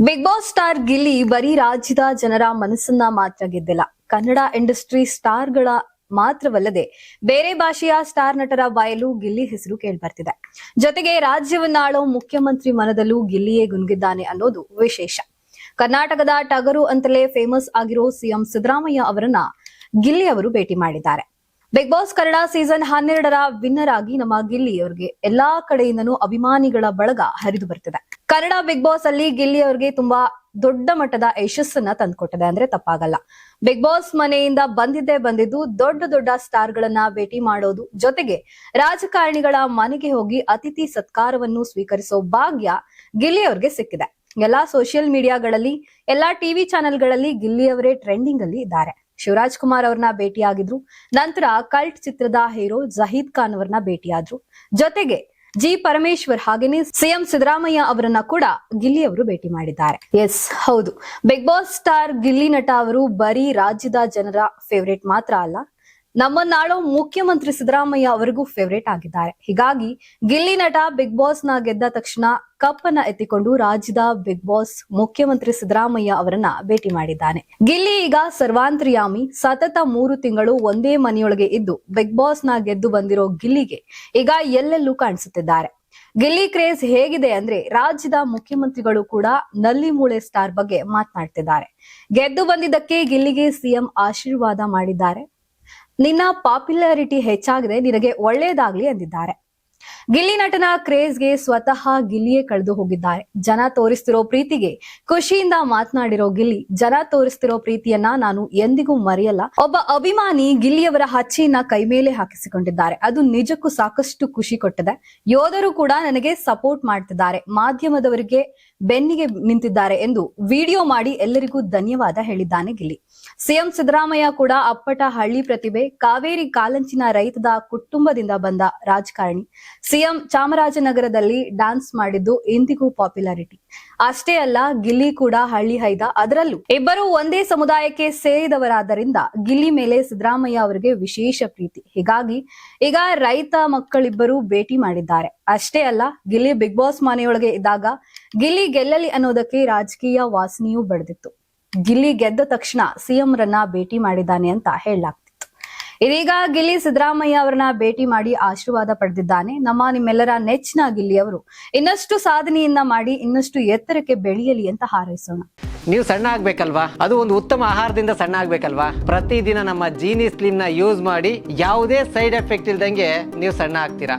Big boss star Gilli ಬರೀ ರಾಜ್ಯದ ಜನರ ಮನಸ್ಸನ್ನ ಮಾತ್ರ ಗೆದ್ದಿಲ್ಲ. ಕನ್ನಡ ಇಂಡಸ್ಟ್ರಿ ಸ್ಟಾರ್ಗಳ ಮಾತ್ರವಲ್ಲದೆ ಬೇರೆ ಭಾಷೆಯ ಸ್ಟಾರ್ ನಟರ ಬಾಯಲು ಗಿಲ್ಲಿ ಹೆಸರು ಕೇಳ್ಬರ್ತಿದೆ. ಜೊತೆಗೆ ರಾಜ್ಯವನ್ನಾಳೋ ಮುಖ್ಯಮಂತ್ರಿ ಮನದಲ್ಲೂ ಗಿಲ್ಲಿಯೇ ಗುನುಗಿದ್ದಾನೆ ಅನ್ನೋದು ವಿಶೇಷ. ಕರ್ನಾಟಕದ ಟಗರು ಅಂತಲೇ ಫೇಮಸ್ ಆಗಿರೋ ಸಿಎಂ ಸಿದ್ದರಾಮಯ್ಯ ಅವರನ್ನ ಗಿಲ್ಲಿ ಅವರು ಭೇಟಿ ಮಾಡಿದ್ದಾರೆ. ಬಿಗ್ ಬಾಸ್ ಕನ್ನಡ ಸೀಸನ್ ಹನ್ನೆರಡರ ವಿನ್ನರ್ ಆಗಿ ನಮ್ಮ ಗಿಲ್ಲಿ ಅವರಿಗೆ ಎಲ್ಲಾ ಕಡೆಯಿಂದನೂ ಅಭಿಮಾನಿಗಳ ಬಳಗ ಹರಿದು ಬರ್ತಿದೆ. ಕನ್ನಡ ಬಿಗ್ ಬಾಸ್ ಅಲ್ಲಿ ಗಿಲ್ಲಿ ಅವ್ರಿಗೆ ತುಂಬಾ ದೊಡ್ಡ ಮಟ್ಟದ ಯಶಸ್ಸನ್ನ ತಂದ್ಕೊಟ್ಟಿದೆ. ಅಂದ್ರೆ ತಪ್ಪಾಗಲ್ಲ. ಬಿಗ್ ಬಾಸ್ ಮನೆಯಿಂದ ಬಂದಿದ್ದೇ ಬಂದಿದ್ದು ದೊಡ್ಡ ದೊಡ್ಡ ಸ್ಟಾರ್ ಗಳನ್ನ ಭೇಟಿ ಮಾಡೋದು ಜೊತೆಗೆ ರಾಜಕಾರಣಿಗಳ ಮನೆಗೆ ಹೋಗಿ ಅತಿಥಿ ಸತ್ಕಾರವನ್ನು ಸ್ವೀಕರಿಸೋ ಭಾಗ್ಯ ಗಿಲ್ಲಿ ಅವ್ರಿಗೆ ಸಿಕ್ಕಿದೆ. ಎಲ್ಲಾ ಸೋಷಿಯಲ್ ಮೀಡಿಯಾಗಳಲ್ಲಿ, ಎಲ್ಲಾ ಟಿವಿ ಚಾನೆಲ್ಗಳಲ್ಲಿ ಗಿಲ್ಲಿ ಅವರೇ ಟ್ರೆಂಡಿಂಗ್ ಅಲ್ಲಿ ಇದ್ದಾರೆ. ಶಿವರಾಜ್ ಕುಮಾರ್ ಅವ್ರನ್ನ ಭೇಟಿಯಾಗಿದ್ರು. ನಂತರ ಕಲ್ಟ್ ಚಿತ್ರದ ಹೀರೋ ಜಹೀದ್ ಖಾನ್ ಅವರನ್ನ ಭೇಟಿಯಾದ್ರು. ಜೊತೆಗೆ ಜಿ ಪರಮೇಶ್ವರ್ ಹಾಗೇನೆ ಸಿಎಂ ಸಿದ್ದರಾಮಯ್ಯ ಅವರನ್ನ ಕೂಡ ಗಿಲ್ಲಿ ಅವರು ಭೇಟಿ ಮಾಡಿದ್ದಾರೆ. ಎಸ್ ಹೌದು. ಬಿಗ್ ಬಾಸ್ ಸ್ಟಾರ್ ಗಿಲ್ಲಿ ನಟ ಅವರು ಬರೀ ರಾಜ್ಯದ ಜನರ ಫೇವರೇಟ್ ಮಾತ್ರ ಅಲ್ಲ ನಮ್ಮನ್ನಾಳೋ ಮುಖ್ಯಮಂತ್ರಿ ಸಿದ್ದರಾಮಯ್ಯ ಅವರಿಗೂ ಫೇವರೇಟ್ ಆಗಿದ್ದಾರೆ. ಹೀಗಾಗಿ ಗಿಲ್ಲಿ ನಟ ಬಿಗ್ ಬಾಸ್ನ ಗೆದ್ದ ತಕ್ಷಣ ಕಪ್ ಅನ್ನ ಎತ್ತಿಕೊಂಡು ರಾಜ್ಯದ ಬಿಗ್ ಬಾಸ್ ಮುಖ್ಯಮಂತ್ರಿ ಸಿದ್ದರಾಮಯ್ಯ ಅವರನ್ನ ಭೇಟಿ ಮಾಡಿದ್ದಾನೆ. ಗಿಲ್ಲಿ ಈಗ ಸರ್ವಾಂತ್ರಿಯಾಮಿ, ಸತತ ಮೂರು ತಿಂಗಳು ಒಂದೇ ಮನೆಯೊಳಗೆ ಇದ್ದು ಬಿಗ್ ಬಾಸ್ನ ಗೆದ್ದು ಬಂದಿರೋ ಗಿಲ್ಲಿಗೆ ಈಗ ಎಲ್ಲೆಲ್ಲೂ ಕಾಣಿಸುತ್ತಿದ್ದಾರೆ. ಗಿಲ್ಲಿ ಕ್ರೇಜ್ ಹೇಗಿದೆ ಅಂದ್ರೆ ರಾಜ್ಯದ ಮುಖ್ಯಮಂತ್ರಿಗಳು ಕೂಡ ನಲ್ಲಿ ಮೂಳೆ ಸ್ಟಾರ್ ಬಗ್ಗೆ ಮಾತನಾಡ್ತಿದ್ದಾರೆ. ಗೆದ್ದು ಬಂದಿದ್ದಕ್ಕೆ ಗಿಲ್ಲಿಗೆ ಸಿಎಂ ಆಶೀರ್ವಾದ ಮಾಡಿದ್ದಾರೆ. ನಿನ್ನ ಪಾಪ್ಯುಲಾರಿಟಿ ಹೆಚ್ಚಾಗಿದೆ, ನಿನಗೆ ಒಳ್ಳೆಯದಾಗ್ಲಿ ಎಂದಿದ್ದಾರೆ ಗಿಲ್ಲಿ ನಟನ ಕ್ರೇಜ್ಗೆ ಸ್ವತಃ ಗಿಲ್ಲಿಯೇ ಕಳೆದು ಹೋಗಿದ್ದಾರೆ. ಜನ ತೋರಿಸ್ತಿರೋ ಪ್ರೀತಿಗೆ, ಖುಷಿಯಿಂದ ಮಾತನಾಡಿರೋ ಗಿಲ್ಲಿ, ಜನ ತೋರಿಸ್ತಿರೋ ಪ್ರೀತಿಯನ್ನ ನಾನು ಎಂದಿಗೂ ಮರೆಯಲ್ಲ. ಒಬ್ಬ ಅಭಿಮಾನಿ ಗಿಲ್ಲಿಯವರ ಹಚ್ಚಿನ ಕೈ ಮೇಲೆ ಹಾಕಿಸಿಕೊಂಡಿದ್ದಾರೆ. ಅದು ನಿಜಕ್ಕೂ ಸಾಕಷ್ಟು ಖುಷಿ ಕೊಟ್ಟಿದೆ. ಯೋಧರು ಕೂಡ ನನಗೆ ಸಪೋರ್ಟ್ ಮಾಡ್ತಿದ್ದಾರೆ. ಮಾಧ್ಯಮದವರಿಗೆ ಬೆನ್ನಿಗೆ ನಿಂತಿದ್ದಾರೆ ಎಂದು ವಿಡಿಯೋ ಮಾಡಿ ಎಲ್ಲರಿಗೂ ಧನ್ಯವಾದ ಹೇಳಿದ್ದಾನೆ ಗಿಲ್ಲಿ. ಸಿಎಂ ಸಿದ್ದರಾಮಯ್ಯ ಕೂಡ ಅಪ್ಪಟ ಹಳ್ಳಿ ಪ್ರತಿಭೆ, ಕಾವೇರಿ ಕಾಲಂಚಿನ ರೈತದ ಕುಟುಂಬದಿಂದ ಬಂದ ರಾಜಕಾರಣಿ. ಸಿಎಂ ಚಾಮರಾಜನಗರದಲ್ಲಿ ಡಾನ್ಸ್ ಮಾಡಿದ್ದು ಇಂದಿಗೂ ಪಾಪ್ಯುಲಾರಿಟಿ. ಅಷ್ಟೇ ಅಲ್ಲ, ಗಿಲ್ಲಿ ಕೂಡ ಹಳ್ಳಿ ಹೈದ. ಅದರಲ್ಲೂ ಇಬ್ಬರು ಒಂದೇ ಸಮುದಾಯಕ್ಕೆ ಸೇರಿದವರಾದ್ದರಿಂದ ಗಿಲ್ಲಿ ಮೇಲೆ ಸಿದ್ದರಾಮಯ್ಯ ಅವರಿಗೆ ವಿಶೇಷ ಪ್ರೀತಿ. ಹೀಗಾಗಿ ಈಗ ರೈತ ಮಕ್ಕಳಿಬ್ಬರು ಭೇಟಿ ಮಾಡಿದ್ದಾರೆ. ಅಷ್ಟೇ ಅಲ್ಲ, ಗಿಲ್ಲಿ ಬಿಗ್ ಬಾಸ್ ಮನೆಯೊಳಗೆ ಇದ್ದಾಗ ಗಿಲ್ಲಿ ಗೆಲ್ಲಲಿ ಅನ್ನೋದಕ್ಕೆ ರಾಜಕೀಯ ವಾಸನೆಯೂ ಬೆಳೆದಿತ್ತು ಗಿಲ್ಲಿ ಗೆದ್ದ ತಕ್ಷಣ ಸಿಎಂ ರನ್ನ ಭೇಟಿ ಮಾಡಿದ್ದಾನೆ ಅಂತ ಹೇಳಲಾಗ್ತಿತ್ತು. ಇದೀಗ ಗಿಲ್ಲಿ ಸಿದ್ದರಾಮಯ್ಯ ಅವರನ್ನ ಭೇಟಿ ಮಾಡಿ ಆಶೀರ್ವಾದ ಪಡೆದಿದ್ದಾನೆ. ನಮ್ಮ ನಿಮ್ಮೆಲ್ಲರ ನೆಚ್ಚಿನ ಗಿಲ್ಲಿ ಅವರು. ಇನ್ನಷ್ಟು ಸಾಧನೆಯಿಂದ ಮಾಡಿ, ಇನ್ನಷ್ಟು ಎತ್ತರಕ್ಕೆ ಬೆಳೆಯಲಿ ಅಂತ ಹಾರೈಸೋಣ. ನೀವು ಸಣ್ಣ ಆಗ್ಬೇಕಲ್ವಾ? ಅದು ಒಂದು ಉತ್ತಮ ಆಹಾರದಿಂದ ಸಣ್ಣ ಆಗ್ಬೇಕಲ್ವಾ? ಪ್ರತಿದಿನ ನಮ್ಮ ಜೀನಿ ಸ್ಲಿಮ್ನ ಯೂಸ್ ಮಾಡಿ ಯಾವುದೇ ಸೈಡ್ ಎಫೆಕ್ಟ್ ಇಲ್ದಂಗೆ ನೀವು ಸಣ್ಣ ಆಗ್ತೀರಾ?